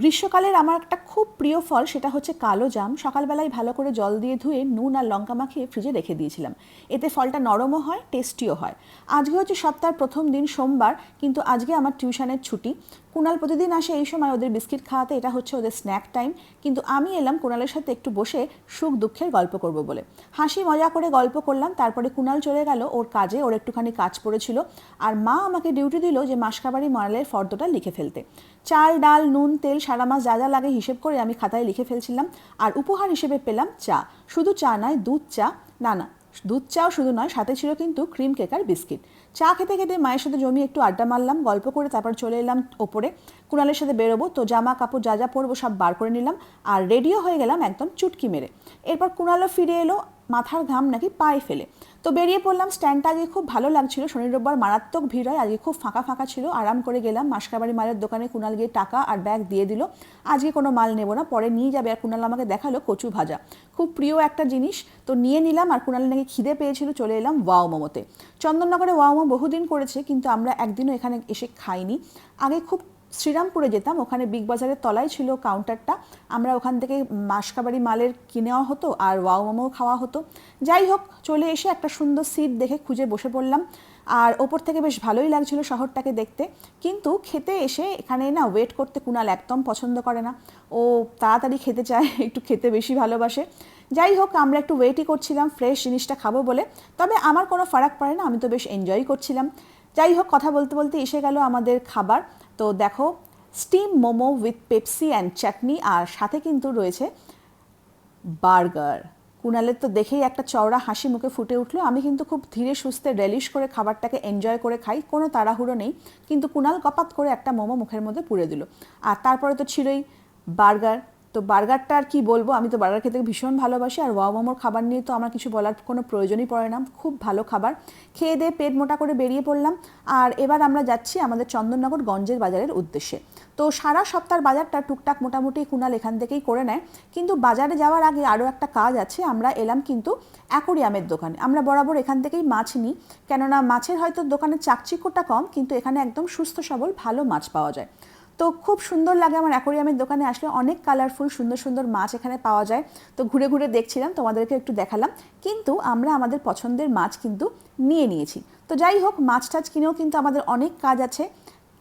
গ্রীষ্মকালের আমার একটা খুব প্রিয় ফল সেটা হচ্ছে কালো জাম। সকালবেলায় ভালো করে জল দিয়ে ধুয়ে নুন আর লঙ্কা মাখিয়ে ফ্রিজে রেখে দিয়েছিলাম। এতে ফলটা নরমও হয়, টেস্টিও হয়। আজকে হচ্ছে সপ্তাহের প্রথম দিন সোমবার, কিন্তু আজকে আমার টিউশনের ছুটি। কুণাল প্রতিদিন আসে এই সময় ওদের বিস্কিট খাওয়াতে, এটা হচ্ছে ওদের স্ন্যাক টাইম কিন্তু আমি এলাম কুণালের সাথে একটু বসে সুখ দুঃখের গল্প করব বলে। হাসি মজা করে গল্প করলাম, তারপরে কুণাল চলে গেল ওর কাজে, ওর একটুখানি কাজ পড়েছিল। আর মা আমাকে ডিউটি দিল যে মাসকাবাড়ি মরালের ফর্দটা লিখে ফেলতে। চাল, ডাল, নুন, তেল, সারা মাস যা যা লাগে হিসেব করে আমি খাতায় লিখে ফেলছিলাম। আর উপহার হিসেবে পেলাম চা। শুধু চা নয়, দুধ চা। না না দুধ চাও শুধু নয়, সাথে ছিল কিন্তু ক্রিম কেক আর বিস্কিট চা খেতে খেতে মায়ের সাথে জমি একটু আড্ডা মারলাম, গল্প করে তারপর চলে এলাম ওপরে। কুণালের সাথে বেরোবো, তো জামা কাপড় যা যা পরবো সব বার করে নিলাম, আর রেডিও হয়ে গেলাম একদম চুটকি মেরে। এরপর কুণালও ফিরে এলো মাথার ঘাম নাকি পায়ে ফেলে। তো বেরিয়ে পড়লাম স্ট্যান্ডটা আগে খুব ভালো লাগছিল। শনি রোববার মারাত্মক ভিড় হয়, আজকে খুব ফাঁকা ফাঁকা ছিল। আরাম করে গেলাম, মাসকাবাড়ি মালের দোকানে কুণাল গিয়ে টাকা আর ব্যাগ দিয়ে দিল। আজকে কোনো মাল নেব না, পরে নিয়ে যাবে। আর কুণাল আমাকে দেখাল কচু ভাজা। খুব প্রিয় একটা জিনিস, তো নিয়ে নিলাম আর কুণাল নাকি খিদে পেয়েছিল, চলে এলাম ওয়াও মোমোতে। চন্দননগরে ওয়াও মোমো বহুদিন করেছে, কিন্তু আমরা একদিনও এখানে এসে খাইনি। আগে খুব শ্রীরামপুরে যেতাম, ওখানে বিগ বাজারের তলায় ছিল কাউন্টারটা আমরা ওখান থেকে মাসকাবাড়ি মালের কিনেওয়া হতো আর ওয়াও মোমো খাওয়া হতো। যাই হোক, চলে এসে একটা সুন্দর সিট দেখে খুঁজে বসে পড়লাম। আর ওপর থেকে বেশ ভালোই লাগছিল শহরটাকে দেখতে। কিন্তু খেতে এসে এখানে না ওয়েট করতে কুণাল একদম পছন্দ করে না। ও তাড়াতাড়ি খেতে চায়, একটু খেতে বেশি ভালোবাসে। যাই হোক, আমরা একটু ওয়েটই করছিলাম ফ্রেশ জিনিসটা খাব বলে। তবে আমার কোনো ফারাক পড়ে না, আমি তো বেশ এনজয় করছিলাম। যাই হোক, কথা বলতে বলতে এসে গেল আমাদের খাবার। তো দেখো steam momo with Pepsi and chutney আর সাথে কিন্তু রয়েছে বার্গার কুণালের তো দেখেই একটা চওড়া হাসি মুখে ফুটে উঠল। আমি কিন্তু খুব ধীরে সুস্থে রেলিশ করে খাবারটাকে এনজয় করে খাই, কোনো তাড়াহুড়ো নেই। কিন্তু কুণাল কপাত করে একটা মোমো মুখের মধ্যে পুড়ে দিল। আর তারপরে তো ছিলই বার্গার তো বার্গারটা আর কি বলব? আমি তো বার্গার খেতে ভীষণ ভালোবাসি আর ওয়াও মোমোর খাবার নিয়ে তো আমার কিছু বলার কোনো প্রয়োজনই পড়ে না। খুব ভালো খাবার। খেয়ে দিয়ে পেট মোটা করে বেরিয়ে পড়লাম। আর এবার আমরা যাচ্ছি আমাদের চন্দননগর গঞ্জের বাজারের উদ্দেশ্যে। তো সারা সপ্তাহের বাজারটা টুকটাক মোটামুটি কুণাল এখান থেকেই করে নেয়। কিন্তু বাজারে যাওয়ার আগে আরও একটা কাজ আছে। আমরা এলাম কিন্তু অ্যাকোরিয়ামের দোকানে। আমরা বরাবর এখান থেকেই মাছ নিই। কেননা মাছের হয়তো দোকানের চাকচিক্যটা কম, কিন্তু এখানে একদম সুস্থ সবল, ভালো মাছ পাওয়া যায়। তো খুব সুন্দর লাগে আমার অ্যাকোরিয়ামের দোকানে আসলে অনেক কালারফুল সুন্দর সুন্দর মাছ এখানে পাওয়া যায়। তো ঘুরে ঘুরে দেখছিলাম, তোমাদেরকে একটু দেখালাম। কিন্তু আমরা আমাদের পছন্দের মাছ কিন্তু নিয়ে নিয়েছি। তো যাই হোক, মাছ টাছ কিনেও কিন্তু আমাদের অনেক কাজ আছে।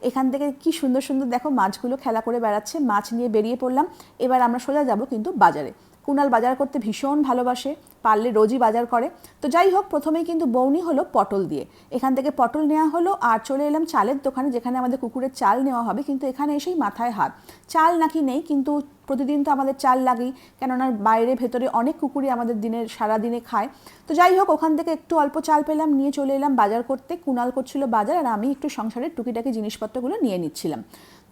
এখান থেকে কি সুন্দর সুন্দর দেখো মাছগুলো খেলা করে বেড়াচ্ছে, মাছ নিয়ে বেরিয়ে পড়লাম। এবার আমরা সোজা যাব কিন্তু বাজারে। কুণাল বাজার করতে ভীষণ ভালোবাসে, পারলে রোজই বাজার করে। তো যাই হোক, প্রথমেই কিন্তু বৌনি হলো পটল দিয়ে। এখান থেকে পটল নেওয়া হলো আর চলে এলাম চালের দোকানে, যেখানে আমাদের কুকুরের চাল নেওয়া হবে। কিন্তু এখানে এসেই মাথায় হাত। চাল নাকি নেই, কিন্তু প্রতিদিন তো আমাদের চাল লাগেই। কেননা বাইরে ভেতরে অনেক কুকুরই আমাদের দিনের সারা দিনে খায়। তো যাই হোক, ওখান থেকে একটু অল্প চাল পেলাম, নিয়ে চলে এলাম বাজার করতে। কুণাল করছিল বাজার আর আমি একটু সংসারের টুকিটাকি জিনিসপত্রগুলো নিয়ে নিচ্ছিলাম।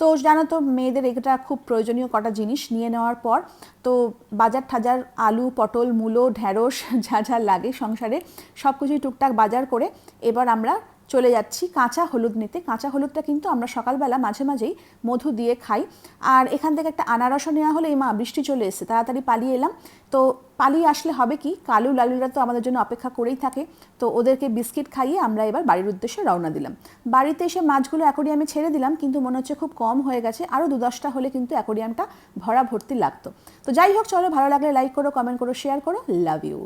তো জানো তো, মেয়েদের এটা খুব প্রয়োজনীয় কটা জিনিস নিয়ে নেওয়ার পর তো বাজার ঠাজার আলু, পটল, মূলো, ঢ্যাঁড়স যা যা লাগে সংসারে সব কিছুই টুকটাক বাজার করে এবার আমরা চলে যাচ্ছি। কাঁচা হলুদ নিতে। কাঁচা হলুদটা কিন্তু আমরা সকালবেলা মাঝে মাঝেই মধু দিয়ে খাই। আর এখান থেকে একটা আনারসও নেওয়া হলে। এই মা, বৃষ্টি চলে এসেছে। তাড়াতাড়ি পালিয়ে এলাম। তো পালিয়ে আসলে হবে কি? কালু লালুরা তো আমাদের জন্য অপেক্ষা করেই থাকে। তো ওদেরকে বিস্কিট খাইয়ে আমরা এবার বাড়ির উদ্দেশ্যে রওনা দিলাম। বাড়িতে এসে মাছগুলো অ্যাকোরিয়ামে ছেড়ে দিলাম। কিন্তু মনে হচ্ছে খুব কম হয়ে গেছে। আরও দু দশটা হলে কিন্তু অ্যাকোরিয়ামটা ভরা ভর্তি লাগতো। তো যাই হোক, চলো ভালো লাগলে লাইক করো কমেন্ট করো শেয়ার করো। Love you